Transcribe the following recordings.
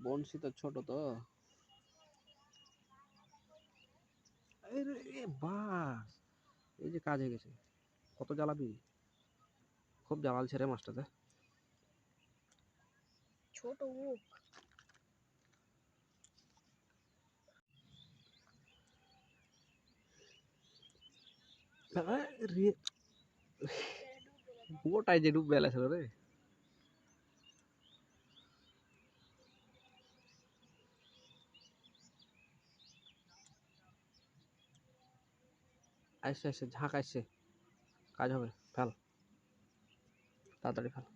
বনশি তো ছোট তো। বাস এই যে কাজ হয়ে গেছে। কত জ্বালাবি? খুব জ্বালালছে রে মাছটাতে ছোট রে গোটাই যে ডুব বেলা ছিল রে। আসছে আসছে ঝাঁক আসছে কাজ হবে ফেল। তাড়াতাড়ি ফেল।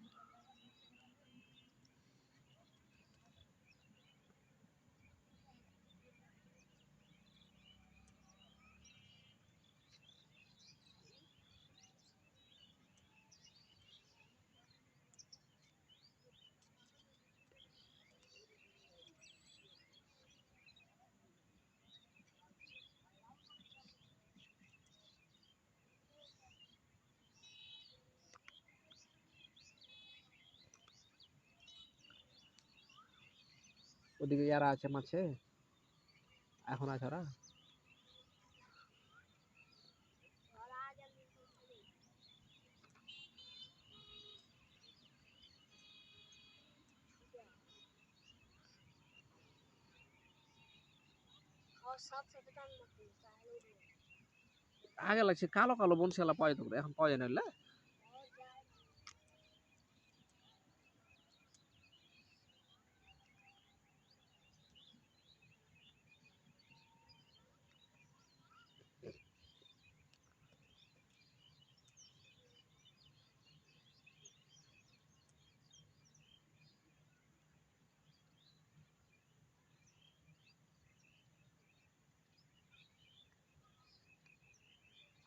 ওদিকে যারা আছে মাছে, এখন আছে ওরা। আগে লাগছে কালো কালো বনশিয়ালা পাওয়া যেত এখন পাওয়া যায় না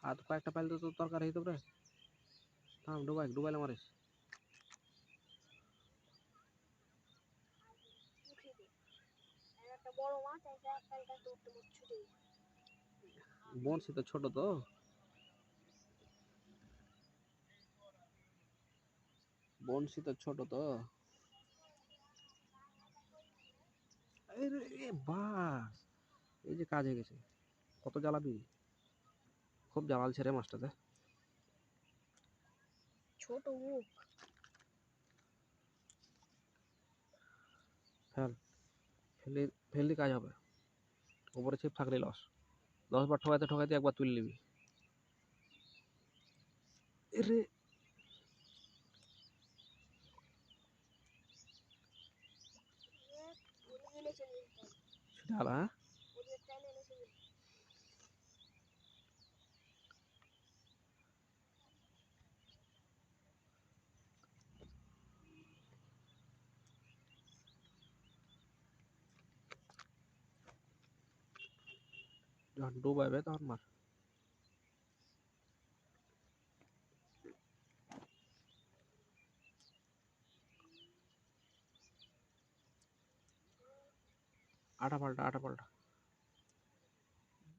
আর কয়েকটা পাইলে তো তোর তরকারি হইতো রে। থাম, ডুবাই ডুবাইলে মারিস। বনশি তো ছোট তো। বনশি তো ছোট তো। বাস। এই যে কাজ হয়ে গেছে। কত জ্বালাবি? খুব জ্বালালছে রে মাছটাতে ছোট মুখ ফেল ফেললি ফেললি কাজ হবে উপরে ছিপ থাকলে লস দশ বার ঠকাইতে ঠকাইতে একবার তুলে নিবি রে ওদিকে গেলে চলে যেতে হবে ঢালা হ্যাঁ যখন ডুবাইবে তখন মার আটা পাল্টা আটা পাল্টা